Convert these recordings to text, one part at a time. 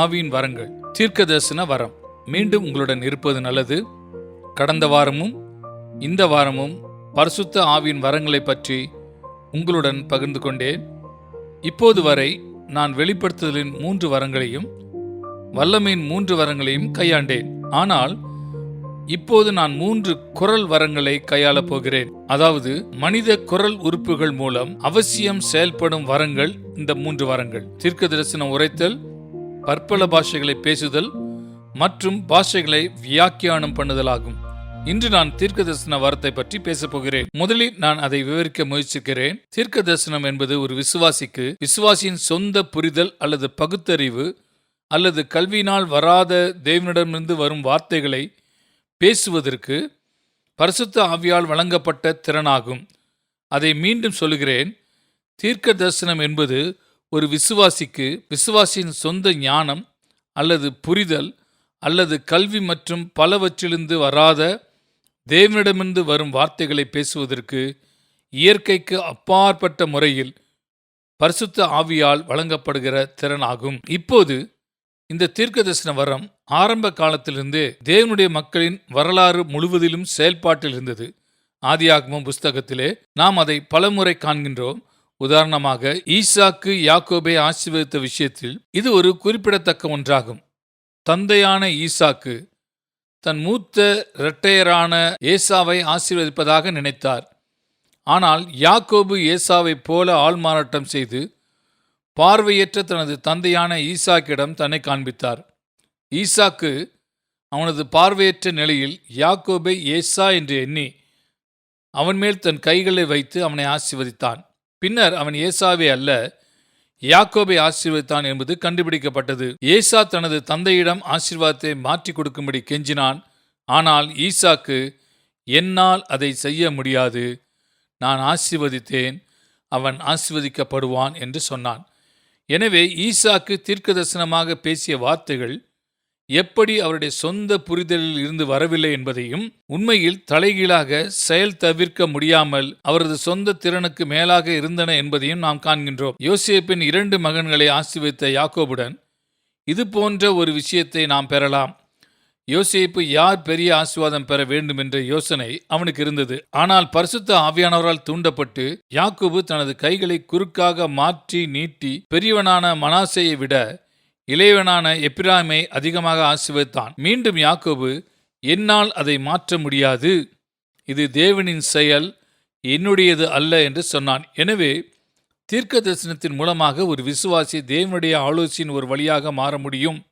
ஆவியின் வரங்கள். தீர்க்க தரிசன வரம். மீண்டும் உங்களுடன் இருப்பது நல்லது. கடந்த வாரமும் இந்த வாரமும் பரிசுத்த ஆவியின் வரங்களை பற்றி உங்களுடன் பகிர்ந்து கொண்டேன். இப்போது வரை நான் வெளிப்படுத்துதலின் மூன்று வரங்களையும் வல்லமையின் மூன்று வரங்களையும் கையாண்டேன். ஆனால் இப்போது நான் மூன்று குரல் வரங்களை கையாளப் போகிறேன். அதாவது மனித குரல் உறுப்புகள் மூலம் அவசியம் செயல்படும் வரங்கள் இந்த மூன்று வரங்கள். தீர்க்க தரிசனம் உரைத்தல் பற்பல பாஷைகளை பேசுதல் மற்றும் பாஷைகளை வியாக்கியானம் பண்ணுதலாகும். இன்று நான் தீர்க்க தரிசன வார்த்தை பற்றி பேசப் போகிறேன். முதலில் நான் அதை விவரிக்க முயற்சிக்கிறேன். தீர்க்க தரிசனம் என்பது ஒரு விசுவாசிக்கு விசுவாசியின் சொந்த புரிதல் அல்லது பகுத்தறிவு அல்லது கல்வியினால் வராத தேவனிடமிருந்து வரும் வார்த்தைகளை பேசுவதற்கு பரிசுத்த ஆவியால் வழங்கப்பட்ட திறனாகும். அதை மீண்டும் சொல்லுகிறேன். தீர்க்க தரிசனம் என்பது ஒரு விசுவாசிக்கு விசுவாசியின் சொந்த ஞானம் அல்லது புரிதல் அல்லது கல்வி மற்றும் பலவற்றிலிருந்து வராத தேவனிடமிருந்து வரும் வார்த்தைகளை பேசுவதற்கு இயற்கைக்கு அப்பாற்பட்ட முறையில் பரிசுத்த ஆவியால் வழங்கப்படுகிற திறனாகும். இப்போது இந்த தீர்க்கதரிசன வரம் ஆரம்ப காலத்திலிருந்தே தேவனுடைய மக்களின் வரலாறு முழுவதிலும் செயல்பாட்டில் இருந்தது. ஆதியாகமம் புஸ்தகத்திலே நாம் அதை பலமுறை காண்கின்றோம். உதாரணமாக ஈசாக்கு யாக்கோபை ஆசீர்வதித்த விஷயத்தில் இது ஒரு குறிப்பிடத்தக்க ஒன்றாகும். தந்தையான ஈசாக்கு தன் மூத்த இரட்டையரான ஏசாவை ஆசீர்வதிப்பதாக நினைத்தார். ஆனால் யாக்கோபு ஏசாவைப் போல ஆள்மாறாட்டம் செய்து பார்வையற்ற தனது தந்தையான ஈசாக்கிடம் தன்னை காண்பித்தார். ஈசாக்கு அவனது பார்வையற்ற நிலையில் யாக்கோபை ஏசா என்று எண்ணி அவன் மேல் தன் கைகளை வைத்து அவனை ஆசீர்வதித்தான். பின்னர் அவன் ஏசாவே அல்ல யாக்கோபை ஆசீர்வதித்தான் என்பது கண்டுபிடிக்கப்பட்டது. ஏசா தனது தந்தையிடம் ஆசீர்வாதத்தை மாற்றி கொடுக்கும்படி கெஞ்சினான். ஆனால் ஈசாக்கு என்னால் அதை செய்ய முடியாது. நான் ஆசீர்வதித்தேன். அவன் ஆசீர்வதிக்கப்படுவான் என்று சொன்னான். எனவே ஈசாக்கு தீர்க்கதரிசனமாக பேசிய வார்த்தைகள் எப்படி அவருடைய சொந்த புரிதலில் இருந்து வரவில்லை என்பதையும் உண்மையில் தலைகீழாக செயல் தவிர்க்க முடியாமல் அவரது சொந்த திறனுக்கு மேலாக இருந்தன என்பதையும் நாம் காண்கின்றோம். யோசேப்பின் இரண்டு மகன்களை ஆசீர்வதித்த யாக்கோபுடன் இது போன்ற ஒரு விஷயத்தை நாம் பெறலாம். யோசேப்பு யார் பெரிய ஆசீர்வாதம் பெற வேண்டும் என்ற யோசனை அவனுக்கு இருந்தது. ஆனால் பரிசுத்த ஆவியானவரால் தூண்டப்பட்டு யாக்கோபு தனது கைகளை குறுக்காக மாற்றி நீட்டி பெரியவனான மனாசையை விட இளையவனான எப்பிராமை அதிகமாக ஆசிர்வதித்தான். மீண்டும் யாக்கோபு என்னால் அதை மாற்ற முடியாது. இது தேவனின் செயல் என்னுடையது அல்ல என்று சொன்னான். எனவே தீர்க்க தரிசனத்தின் மூலமாக ஒரு விசுவாசி தேவனுடைய ஆலோசனையின் ஒரு வழியாக மாற முடியும்.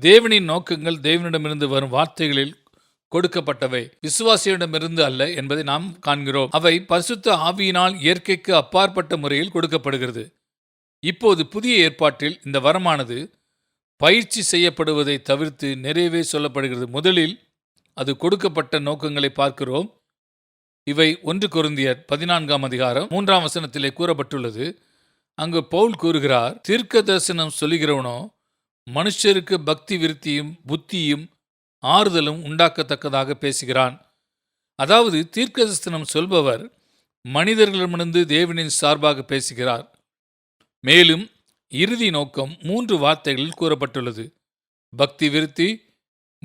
தேவனின் நோக்கங்கள் தேவனிடமிருந்து வரும் வார்த்தைகளில் கொடுக்கப்பட்டவை. விசுவாசியிடமிருந்து அல்ல என்பதை நாம் காண்கிறோம். அவை பரிசுத்த ஆவியினால் இயற்கைக்கு அப்பாற்பட்ட முறையில் கொடுக்கப்படுகிறது. இப்போது புதிய ஏற்பாட்டில் இந்த வரமானது பயிற்சி செய்யப்படுவதை தவிர்த்து நிறைவே சொல்லப்படுகிறது. முதலில் அது கொடுக்கப்பட்ட நோக்கங்களை பார்க்கிறோம். இவை ஒன்று கொருந்தியர் பதினான்காம் அதிகாரம் மூன்றாம் வசனத்திலே கூறப்பட்டுள்ளது. அங்கு பவுல் கூறுகிறார் தீர்க்க தரிசனம் சொல்லுகிறவனோ மனுஷருக்கு பக்தி விருத்தியும் புத்தியும் ஆறுதலும் உண்டாக்கத்தக்கதாக பேசுகிறான். அதாவது தீர்க்கதரிசனம் சொல்பவர் மனிதர்களிடமிருந்து தேவனின் சார்பாக பேசுகிறார். மேலும் இறுதி நோக்கம் மூன்று வார்த்தைகளில் கூறப்பட்டுள்ளது. பக்தி விருத்தி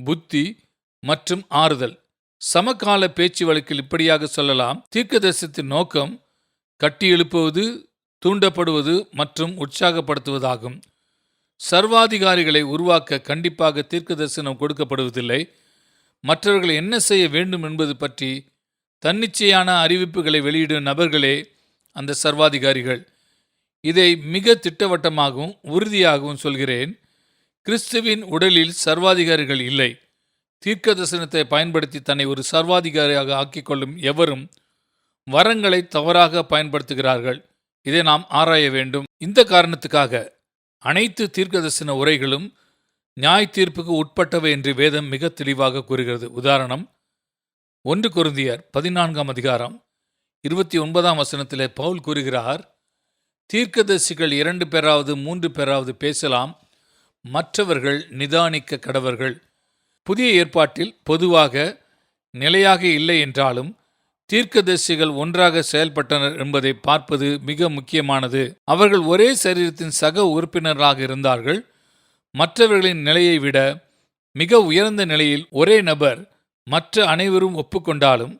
புத்தி மற்றும் ஆறுதல். சமகால பேச்சு வழக்கில் இப்படியாக சொல்லலாம். தீர்க்கதரிசத்தின் நோக்கம் கட்டி எழுப்புவது தூண்டப்படுவது மற்றும் உற்சாகப்படுத்துவதாகும். சர்வாதிகாரிகளை உருவாக்க கண்டிப்பாக தீர்க்க தரிசனம் கொடுக்கப்படுவதில்லை. மற்றவர்கள் என்ன செய்ய வேண்டும் என்பது பற்றி தன்னிச்சையான அறிவிப்புகளை வெளியிடும் நபர்களே அந்த சர்வாதிகாரிகள். இதை மிக திட்டவட்டமாகவும் உறுதியாகவும் சொல்கிறேன். கிறிஸ்துவின் உடலில் சர்வாதிகாரிகள் இல்லை. தீர்க்க தரிசனத்தை பயன்படுத்தி தன்னை ஒரு சர்வாதிகாரியாக ஆக்கிக்கொள்ளும் எவரும் வரங்களை தவறாக பயன்படுத்துகிறார்கள். இதை நாம் ஆராய வேண்டும். இந்த காரணத்துக்காக அனைத்து தீர்க்கதரிசன உரைகளும் நியாய தீர்ப்புக்கு உட்பட்டவை என்று வேதம் மிக தெளிவாக கூறுகிறது. உதாரணம் ஒன்று குருந்தியர் பதினான்காம் அதிகாரம் இருபத்தி ஒன்பதாம் வசனத்திலே பவுல் கூறுகிறார் தீர்க்கதரிசிகள் இரண்டு பேராவது மூன்று பேராவது பேசலாம். மற்றவர்கள் நிதானிக்க கடவர்கள். புதிய ஏற்பாட்டில் பொதுவாக நிலையாக இல்லை என்றாலும் தீர்க்கதரிசிகள் ஒன்றாக செயல்பட்டனர் என்பதை பார்ப்பது மிக முக்கியமானது. அவர்கள் ஒரே சரீரத்தின் சக உறுப்பினராக இருந்தார்கள். மற்றவர்களின் நிலையை விட மிக உயர்ந்த நிலையில் ஒரே நபர் மற்ற அனைவரும் ஒப்புக்கொண்டாலும்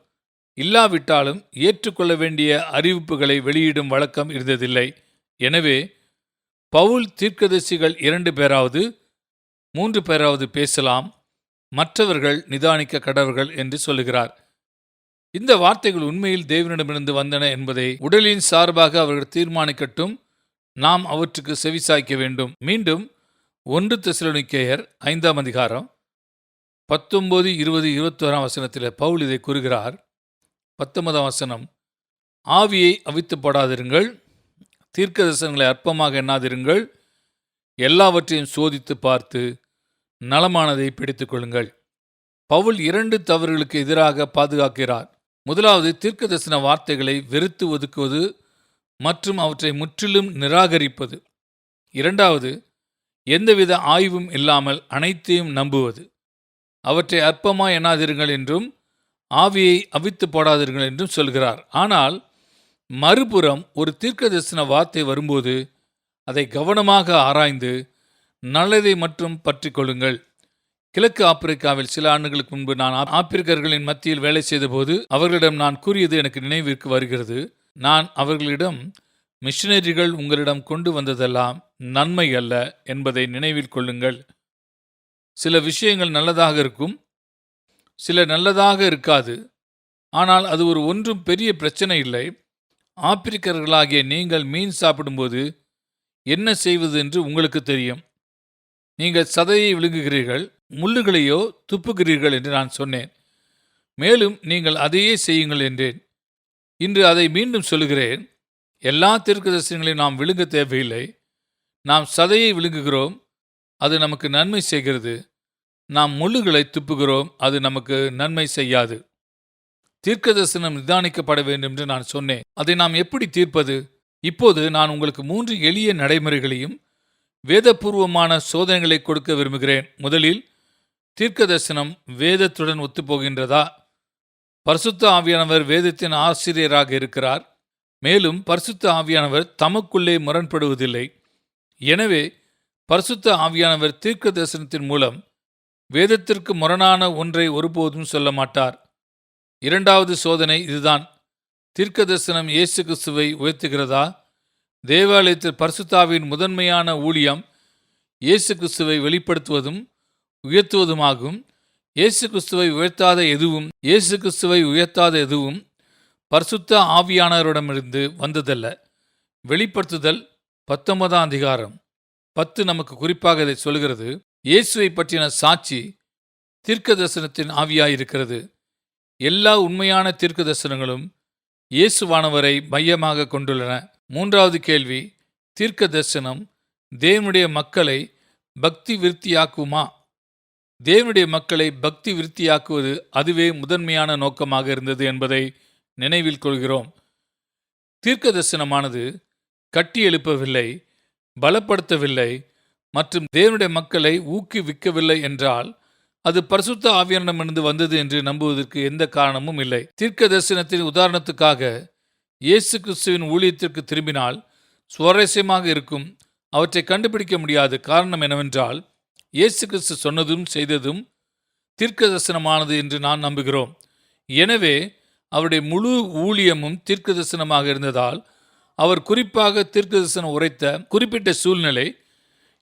இல்லாவிட்டாலும் ஏற்றுக்கொள்ள வேண்டிய அறிவிப்புகளை வெளியிடும் வழக்கம் இருந்ததில்லை. எனவே பவுல் தீர்க்கதரிசிகள் இரண்டு பேராவது மூன்று பேராவது பேசலாம் மற்றவர்கள் நிதானிக்க கடவர்கள் என்று சொல்லுகிறார். இந்த வார்த்தைகள் உண்மையில் தேவனிடமிருந்து வந்தன என்பதை உடலின் சார்பாக அவர்கள் தீர்மானிக்கட்டும் நாம் அவற்றுக்கு செவிசாய்க்க வேண்டும். மீண்டும் ஒன்று தெசலோனிக்கேயர் ஐந்தாம் அதிகாரம் பத்தொன்பது இருபது இருபத்தோராம் வசனத்தில் பவுல் இதை கூறுகிறார் பத்தொன்பதாம் வசனம். ஆவியை அவித்து போடாதிருங்கள் தீர்க்க தரிசனங்களை அற்பமாக எண்ணாதிருங்கள் எல்லாவற்றையும் சோதித்து பார்த்து நலமானதை பிடித்துக்கொள்ளுங்கள் பவுல் இரண்டு தவறுகளுக்கு எதிராக பாதுகாக்கிறார். முதலாவது தீர்க்க தரிசன வார்த்தைகளை வெறுத்து ஒதுக்குவது மற்றும் அவற்றை முற்றிலும் நிராகரிப்பது. இரண்டாவது எந்தவித ஆய்வும் இல்லாமல் அனைத்தையும் நம்புவது. அவற்றை அற்பமா எண்ணாதிருங்கள் என்றும் ஆவியை அவித்து போடாதீர்கள் என்றும் சொல்கிறார். ஆனால் மறுபுறம் ஒரு தீர்க்க தரிசன வார்த்தை வரும்போது அதை கவனமாக ஆராய்ந்து நல்லதை மட்டும் பற்றி கொள்ளுங்கள். கிழக்கு ஆப்பிரிக்காவில் சில ஆண்டுகளுக்கு முன்பு நான் ஆப்பிரிக்கர்களின் மத்தியில் வேலை செய்தபோது அவர்களிடம் நான் கூறியது எனக்கு நினைவிற்கு வருகிறது. நான் அவர்களிடம் மிஷினரிகள் உங்களிடம் கொண்டு வந்ததெல்லாம் நன்மை அல்ல என்பதை நினைவில் கொள்ளுங்கள். சில விஷயங்கள் நல்லதாக இருக்கும் சில நல்லதாக இருக்காது. ஆனால் அது ஒரு ஒன்றும் பெரிய பிரச்சனை இல்லை. ஆப்பிரிக்கர்களாகிய நீங்கள் மீன் சாப்பிடும்போது என்ன செய்வது என்று உங்களுக்கு தெரியும். நீங்கள் சதையை விழுங்குகிறீர்கள் முள்ளுகளையோ துப்புகிறீர்கள் என்று நான் சொன்னேன். மேலும் நீங்கள் அதையே செய்யுங்கள் என்றேன். இன்று அதை மீண்டும் சொல்லுகிறேன். எல்லா தீர்க்கதரிசனங்களையும் நாம் விழுங்க தேவையில்லை. நாம் சதையை விழுங்குகிறோம். அது நமக்கு நன்மை செய்கிறது. நாம் முள்ளுகளை துப்புகிறோம் அது நமக்கு நன்மை செய்யாது. தீர்க்க தரிசனம் நிதானிக்கப்பட வேண்டும் என்று நான் சொன்னேன். அதை நாம் எப்படி தீர்ப்பது? இப்போது நான் உங்களுக்கு மூன்று எளிய நடைமுறைகளையும் வேதபூர்வமான சோதனைகளை கொடுக்க விரும்புகிறேன். முதலில் தீர்க்க தரிசனம் வேதத்துடன் ஒத்துப்போகின்றதா? பரிசுத்த ஆவியானவர் வேதத்தின் ஆசிரியராக இருக்கிறார். மேலும் பரிசுத்த ஆவியானவர் தமக்குள்ளே முரண்படுவதில்லை. எனவே பரிசுத்த ஆவியானவர் தீர்க்க தரிசனத்தின் மூலம் வேதத்திற்கு முரணான ஒன்றை ஒருபோதும் சொல்ல மாட்டார். இரண்டாவது சோதனை இதுதான். தீர்க்க தரிசனம் இயேசு கிறிஸ்துவை உயர்த்துகிறதா? தேவாலயத்தில் பரிசுத்தாவின் முதன்மையான ஊழியம் இயேசு கிறிஸ்துவை வெளிப்படுத்துவதும் உயர்த்துவதுமாகும். இயேசு கிறிஸ்துவை உயர்த்தாத எதுவும் இயேசு கிறிஸ்துவை உயர்த்தாத எதுவும் பரிசுத்த ஆவியானவரிடமிருந்து வந்ததல்ல. வெளிப்படுத்துதல் பத்தொன்பதாம் அதிகாரம். பத்து நமக்கு குறிப்பாக இதை சொல்கிறது. இயேசுவை பற்றின சாட்சி தீர்க்க தரிசனத்தின் ஆவியாயிருக்கிறது. எல்லா உண்மையான தீர்க்க தரிசனங்களும் இயேசுவானவரை மையமாக கொண்டுள்ளன. மூன்றாவது கேள்வி தீர்க்க தரிசனம் தேவனுடைய மக்களை பக்தி விருத்தியாக்குமா? தேவனுடைய மக்களை பக்தி விருத்தியாக்குவது அதுவே முதன்மையான நோக்கமாக இருந்தது என்பதை நினைவில் கொள்கிறோம். தீர்க்க தரிசனமானது கட்டி எழுப்பவில்லை பலப்படுத்தவில்லை மற்றும் தேவனுடைய மக்களை ஊக்குவிக்கவில்லை என்றால் அது பரிசுத்த ஆவியானிடமிருந்து வந்தது என்று நம்புவதற்கு எந்த காரணமும் இல்லை. தீர்க்க தரிசனத்தின் உதாரணத்துக்காக இயேசு கிறிஸ்துவின் ஊழியத்திற்கு திரும்பினால் சுவாரஸ்யமாக இருக்கும். அவற்றை கண்டுபிடிக்க முடியாத காரணம் என்னவென்றால் இயேசு கிறிஸ்து சொன்னதும் செய்ததும் தீர்க்க தரிசனமானது என்று நான் நம்புகிறோம். எனவே அவருடைய முழு ஊழியமும் தீர்க்க தரிசனமாக இருந்ததால் அவர் குறிப்பாக தீர்க்க தரிசனம் உரைத்த குறிப்பிட்ட சூழ்நிலை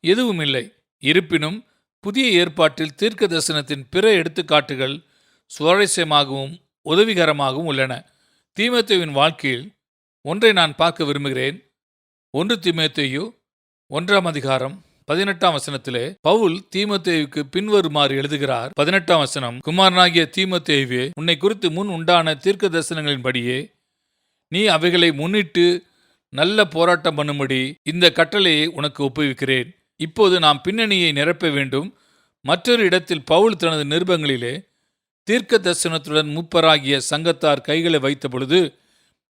எதுவும் இல்லை இருப்பினும் புதிய ஏற்பாட்டில் தீர்க்க தரிசனத்தின் பிற எடுத்துக்காட்டுகள் சுவாரஸ்யமாகவும் உதவிகரமாகவும் உள்ளன. தீமத்தேவின் வாழ்க்கையில் ஒன்றை நான் பார்க்க விரும்புகிறேன். ஒன்று தீமத்தேயு ஒன்றாம் அதிகாரம் பதினெட்டாம் வசனத்திலே பவுல் தீமத்தேவுக்கு பின்வருமாறு எழுதுகிறார். பதினெட்டாம் வசனம் குமாரனாகிய தீமோத்தேயுவே உன்னை குறித்து முன் உண்டான தீர்க்க தரிசனங்களின்படியே நீ அவைகளை முன்னிட்டு நல்ல போராட்டம் பண்ணும்படி இந்த கட்டளையை உனக்கு ஒப்புவிக்கிறேன். இப்போது நாம் பின்னணியை நிரப்ப வேண்டும். மற்றொரு இடத்தில் பவுல் தனது நிருபங்களிலே தீர்க்க தரிசனத்துடன் மூப்பராகிய சங்கத்தார் கைகளை வைத்த பொழுது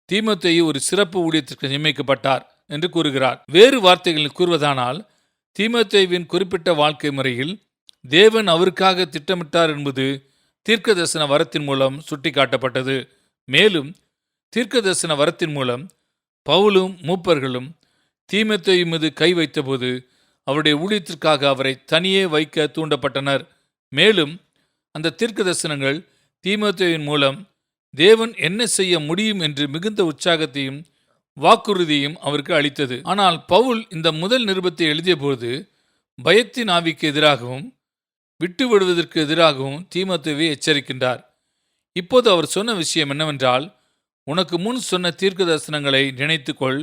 தீமத்தையு ஒரு சிறப்பு ஊழியத்திற்கு நியமிக்கப்பட்டார் என்று கூறுகிறார். வேறு வார்த்தைகளில் கூறுவதானால் தீமத்தேவின் குறிப்பிட்ட வாழ்க்கை முறையில் தேவன் அவருக்காக திட்டமிட்டார் என்பது தீர்க்க தரிசன வரத்தின் மூலம் சுட்டிக்காட்டப்பட்டது. மேலும் தீர்க்க தரிசன வரத்தின் மூலம் பவுலும் மூப்பர்களும் தீமோத்தேயு மீது கை வைத்தபோது அவருடைய ஊழியத்திற்காக அவரை தனியே வைக்க தூண்டப்பட்டனர். மேலும் அந்த தீர்க்க தரிசனங்கள் தீமோத்தேயுவின் மூலம் தேவன் என்ன செய்ய முடியும் என்று மிகுந்த உற்சாகத்தையும் வாக்குறுதியும் அவருக்கு அளித்தது. ஆனால் பவுல் இந்த முதல் நிருபத்தை எழுதியபோது பயத்தின் ஆவிக்கு எதிராகவும் விட்டு விடுவதற்கு எதிராகவும் தீமத்துவை எச்சரிக்கின்றார். இப்போது அவர் சொன்ன விஷயம் என்னவென்றால் உனக்கு முன் சொன்ன தீர்க்க தரிசனங்களை நினைத்துக்கொள்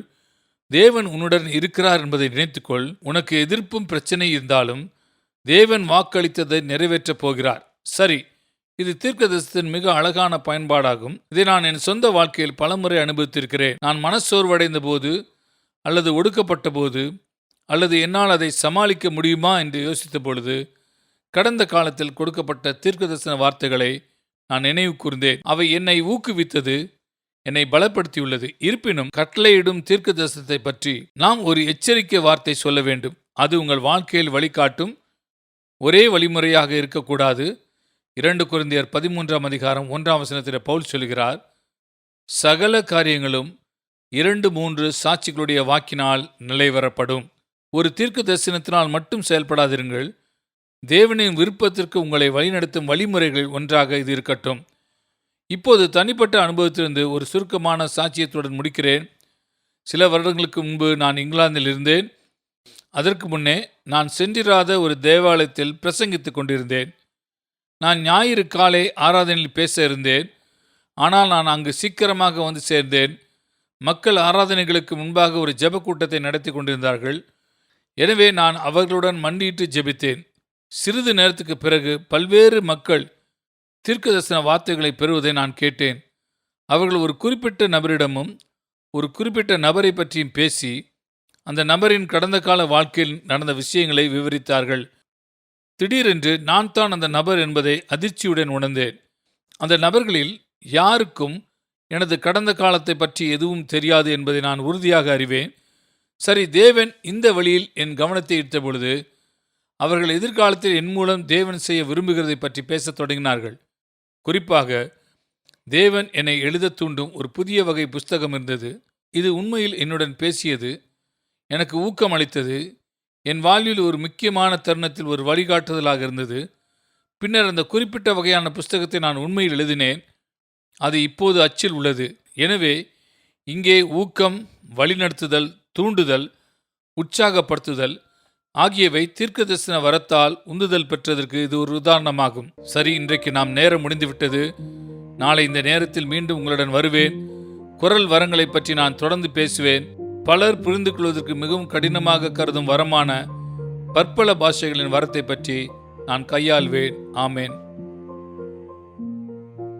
தேவன் உன்னுடன் இருக்கிறார் என்பதை நினைத்துக்கொள். உனக்கு எதிர்ப்பும் பிரச்சனை இருந்தாலும் தேவன் வாக்களித்ததை நிறைவேற்றப் போகிறார். சரி இது தீர்க்கதரிசனத்தின் மிக அழகான பயன்பாடாகும். இதை நான் என் சொந்த வாழ்க்கையில் பலமுறை அனுபவித்திருக்கிறேன். நான் மனச்சோர்வடைந்த போது அல்லது ஒடுக்கப்பட்ட போது அல்லது என்னால் அதை சமாளிக்க முடியுமா என்று யோசித்த பொழுது கடந்த காலத்தில் கொடுக்கப்பட்ட தீர்க்கதரிசன வார்த்தைகளை நான் நினைவு கூர்ந்தேன் அவை என்னை ஊக்குவித்தது என்னை பலப்படுத்தியுள்ளது. இருப்பினும் கட்டளையிடும் தீர்க்க தரிசனத்தை பற்றி நாம் ஒரு எச்சரிக்கை வார்த்தை சொல்ல வேண்டும். அது உங்கள் வாழ்க்கையில் வழிகாட்டும். ஒரே வழிமுறையாக இருக்கக்கூடாது. இரண்டு குருந்தியர் பதிமூன்றாம் அதிகாரம் ஒன்றாம் வசனத்தில் பவுல் சொல்கிறார் சகல காரியங்களும் இரண்டு மூன்று சாட்சிகளுடைய வாக்கினால் நிலைவரப்படும். ஒரு தீர்க்க தரிசனத்தினால் மட்டும் செயல்படாதிருங்கள். தேவனின் விருப்பத்திற்கு உங்களை வழிநடத்தும் வழிமுறைகள் ஒன்றாக இது இருக்கட்டும். இப்போது தனிப்பட்ட அனுபவத்திலிருந்து ஒரு சுருக்கமான சாட்சியத்துடன் முடிக்கிறேன். சில வருடங்களுக்கு முன்பு நான் இங்கிலாந்தில் இருந்தேன். அதற்கு முன்னே நான் சென்றிராத ஒரு தேவாலயத்தில் பிரசங்கித்துக் கொண்டிருந்தேன். நான் ஞாயிறு காலை ஆராதனையில் பேச இருந்தேன். ஆனால் நான் அங்கு சீக்கிரமாக வந்து சேர்ந்தேன். மக்கள் ஆராதனைகளுக்கு முன்பாக ஒரு ஜெப கூட்டத்தை நடத்தி கொண்டிருந்தார்கள். எனவே நான் அவர்களுடன் மண்டியிட்டு ஜெபித்தேன். சிறிது நேரத்துக்கு பிறகு பல்வேறு மக்கள் தீர்க்கதரிசன வார்த்தைகளை பெறுவதை நான் கேட்டேன். அவர்கள் ஒரு குறிப்பிட்ட நபரிடமும் ஒரு குறிப்பிட்ட நபரை பற்றியும் பேசி அந்த நபரின் கடந்த கால வாழ்க்கையில் நடந்த விஷயங்களை விவரித்தார்கள். திடீரென்று நான் தான் அந்த நபர் என்பதை அதிர்ச்சியுடன் உணர்ந்தேன். அந்த நபர்களில் யாருக்கும் எனது கடந்த காலத்தை பற்றி எதுவும் தெரியாது என்பதை நான் உறுதியாக அறிவேன். சரி தேவன் இந்த வழியில் என் கவனத்தை ஈர்த்த பொழுது அவர்கள் எதிர்காலத்தில் என் மூலம் தேவன் செய்ய விரும்புகிறதை பற்றி பேசத் தொடங்கினார்கள். குறிப்பாக தேவன் என்னை எழுதத் தூண்டும் ஒரு புதிய வகை புஸ்தகம் இருந்தது. இது உண்மையில் என்னுடன் பேசியது எனக்கு ஊக்கம் அளித்தது. என் வாழ்வில் ஒரு முக்கியமான தருணத்தில் ஒரு வழிகாட்டுதலாக இருந்தது. பின்னர் அந்த குறிப்பிட்ட வகையான புஸ்தகத்தை நான் உண்மையில் எழுதினேன். அது இப்போது அச்சில் உள்ளது. எனவே இங்கே ஊக்கம் வழிநடத்துதல் தூண்டுதல் உற்சாகப்படுத்துதல் ஆகியவை தீர்க்கதரிசன வரத்தால் உந்துதல் பெற்றதற்கு இது ஒரு உதாரணமாகும். சரி இன்றைக்கு நாம் நேரம் முடிந்துவிட்டது. நாளை இந்த நேரத்தில் மீண்டும் உங்களுடன் வருவேன். குரல் வரங்களை பற்றி நான் தொடர்ந்து பேசுவேன். பலர் புரிந்து கொள்வதற்கு மிகவும் கடினமாக கருதும் வரமான பற்பல பாஷைகளின் வரத்தை பற்றி நான் கையாள்வேன். ஆமேன்.